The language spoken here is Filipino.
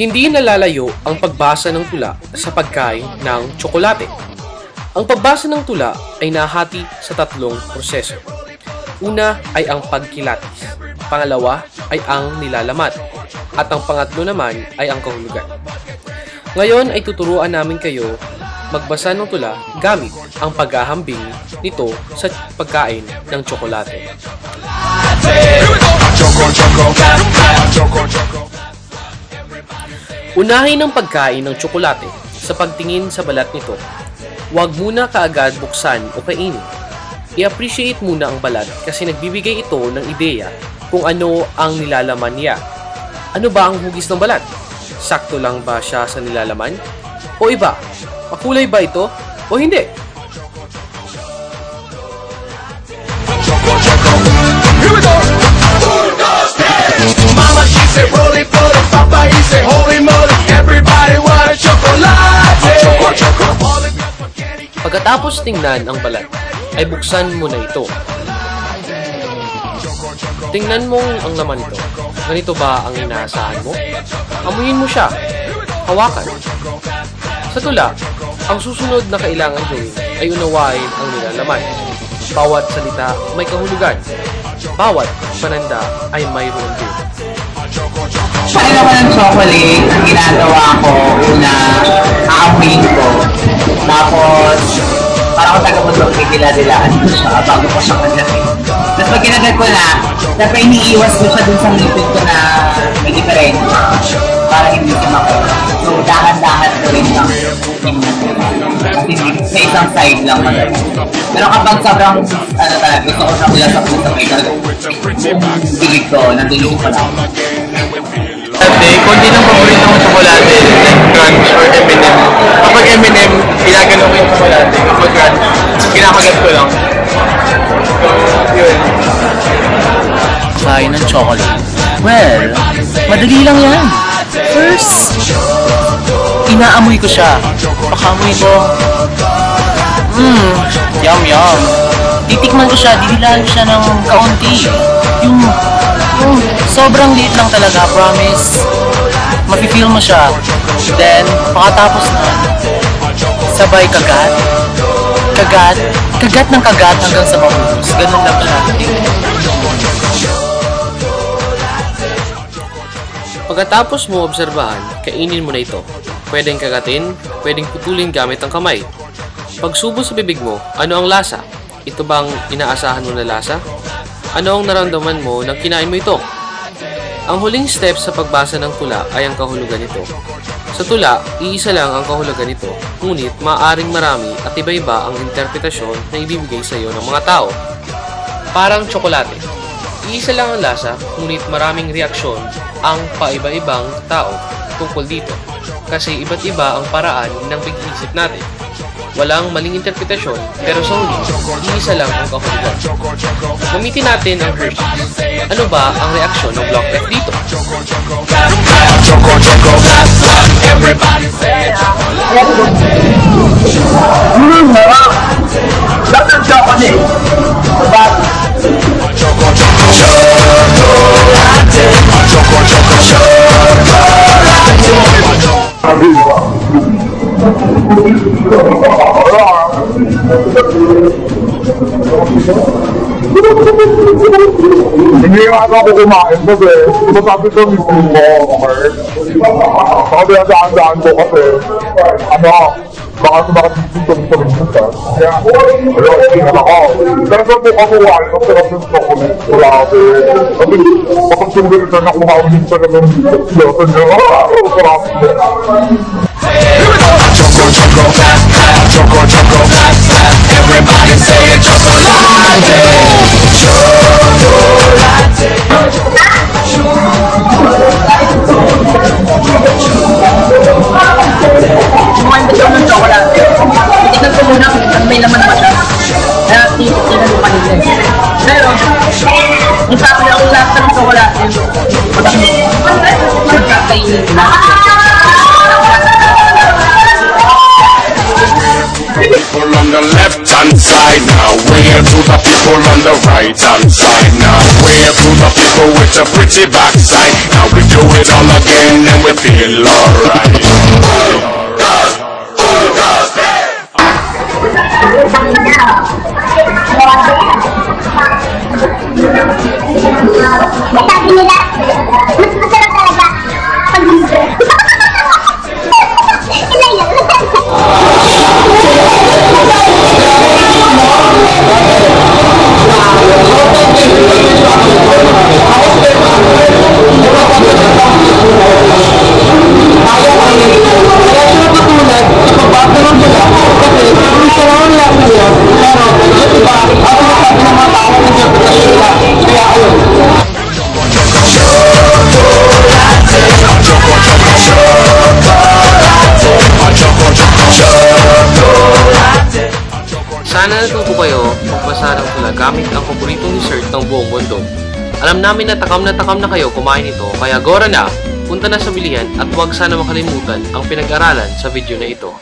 Hindi nalalayo ang pagbasa ng tula sa pagkain ng tsokolate. Ang pagbasa ng tula ay nahati sa tatlong proseso. Una ay ang pagkilatis. Pangalawa ay ang nilalamat. At ang pangatlo naman ay ang kahulugan. Ngayon ay tuturuan namin kayo magbasa ng tula gamit ang paghahambing nito sa pagkain ng tsokolate. Unahin ang pagkain ng tsokolate sa pagtingin sa balat nito. Huwag muna kaagad buksan o kainin. I-appreciate muna ang balat kasi nagbibigay ito ng ideya kung ano ang nilalaman niya. Ano ba ang hugis ng balat? Sakto lang ba siya sa nilalaman? O iba? Makulay ba ito? O hindi? Mama, she said, roll it Pagkatapos tingnan ang balat, ay buksan mo na ito. Tingnan mo ang laman nito. Ganito ba ang inaasahan mo? Amuyin mo siya. Hawakan. Sa tula, ang susunod na kailangan gawin ay unawain ang nilalaman. Bawat salita may kahulugan. Bawat pananda ay mayroon din. Paano naman ng chocolate, ang ginagawa ko, una, aamuin ko. Tapos, parang ako taga-bundok, kikiladilaan ko siya bago ko siya kagatin. Tapos pag kinagat ko na, dapat iniiwas ko siya dun sa ngipin ko na may diferensya para hindi siya makita. So, dahan-dahan ko rin lang. ko. Kasi sa isang side lang magaling. Pero kapag sobrang, ano talaga, gusto ko siya mula sa puso, may talaga, bigit ko, nandun yung pala. Dati, konti ng paborito kong tsokolate, like Crunch or M&M. Kapag M&M, ginagano ko yung tsokolate. Kapag Crunch, kinakagat ko lang. So, yun. Kain ng chocolate? Well, madali lang yan. First, inaamoy ko siya. Pakamoy ko, mmm, yum yum. Titikman ko siya, didilaan siya ng kaunti. Yung, yung sobrang liit lang talaga, promise. Mafe-feel mo siya. Then, pakatapos na, sabay kagat, kagat, kagat ng kagat hanggang sa mahulog. Ganun lang siya. Pagkatapos mo obserbahan, kainin mo na ito. Pwedeng kagatin, pwedeng putulin gamit ang kamay. Pagsubo sa bibig mo, ano ang lasa? Ito bang inaasahan mo na lasa? Ano ang naramdaman mo nang kinain mo ito? Ang huling step sa pagbasa ng tula ay ang kahulugan nito. Sa tula, iisa lang ang kahulugan nito, ngunit maaring marami at iba-iba ang interpretasyon na ibibigay sa iyo ng mga tao. Parang tsokolate. Iisa lang ang lasa, ngunit maraming reaksyon ang paiba-ibang tao tungkol dito. Kasi iba't iba ang paraan ng pag-iisip natin. Walang maling interpretasyon, pero sa huli, iisa lang ang kahulugan. Gamitin natin ang Hershey's. Ano ba ang reaksyon ng Block F dito? Choco, choco. Everybody say Hindi nga ako kumain kasi masabi ko mismo mo, okay? Sabi na daan-daan ko kasi, ano, baka ko sa rin siya. Kaya, ayun, tingnan ako. Pero sa po ako wala, ang sarap ng chocolate. Grabe. Sabi, kapag sumili na nakuha ko yung sarap ng yoto niya. Ah, people on the left hand side now. Wave to the people on the right hand side now. Wave to the people with a pretty backside. Now we do it all again and we feel alright. Sana natuto kayo magbasa ng tula gamit ang paboritong dessert ng buong mundo. Alam namin na takam na takam na kayo kumain ito, kaya gora na, punta na sa bilihan at huwag sana makalimutan ang pinag-aralan sa video na ito.